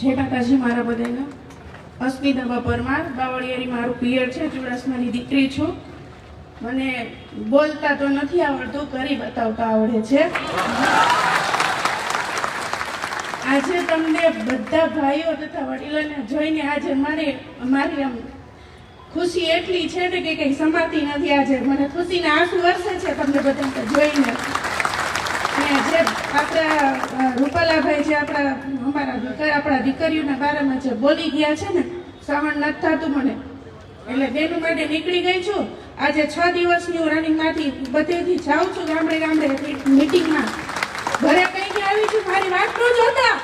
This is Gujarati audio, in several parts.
જય માતાજી મારા બધાના અસ્મિતા પરમાર, બાવળિયારી મારું પિયર છે, ચુડાસમાની દીકરી છું. મને બોલતા તો નથી આવડતું, કરી બતાવતા આવડે છે. આજે તમને બધા ભાઈઓ તથા વડીલોને જોઈને આજે મારે, મારી આમ ખુશી એટલી છે ને કે કંઈ સમાતી નથી આજે. મને ખુશીના આંસુ વરસે છે તમને બધા જોઈને. જે આપણા રૂપાલાભાઈ જે આપણા, અમારા દીકરા, આપણા દીકરીઓના બારામાં જે બોલી ગયા છે ને, શ્રાવણ નથી થતું મને એટલે બેનું માટે નીકળી ગઈ છું. આજે છ દિવસની હું રનિંગમાંથી બધેથી જાઉં છું ગામડે ગામડે. મિટિંગમાં ઘરે કઈ આવી છું, મારી વાત ન જોતા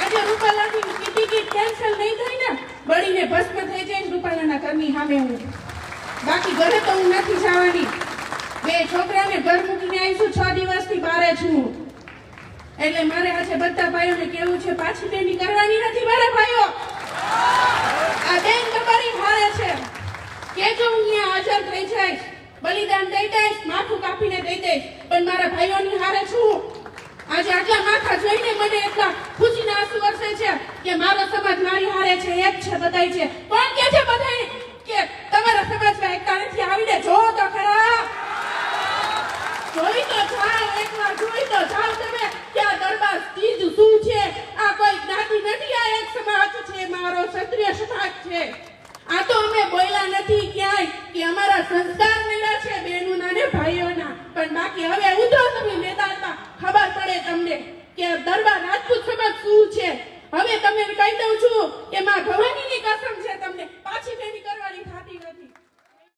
આજે રૂપાલાની ટિકિટ કેન્સલ નહીં થઈ ને, બળીને ભસ્મ થઈ જાય રૂપાલાના ઘરની સામે હું. બાકી ઘરે તો હું નથી જવાની. બે છોકરાને ઘર મૂકીને થઈ જઈશ. બલિદાન દઈ દઈશ, માથું કાપીને દઈ દઈશ. પણ મારા ભાઈઓની હારે છું. આજે આટલા માથા જોઈને મને એટલા ખુશીના આંસુ વરસે છે કે મારો સમાજ મારી હારે છે, એક છે, બધાય છે. કોણ છે. આ તો અમે બોલ્યા નથી ક્યાંય કે અમારા સંસ્કાર મેળા છે બહેનોના ને ભાઈઓના. પણ બાકી હવે ઉધો તમે મેદાનમાં ખબર પડે તમને કે દરબાર રાજપૂત સમાજ શું છે. હવે તમે કહી દઉં છું કે માં ભવાનીની કસમ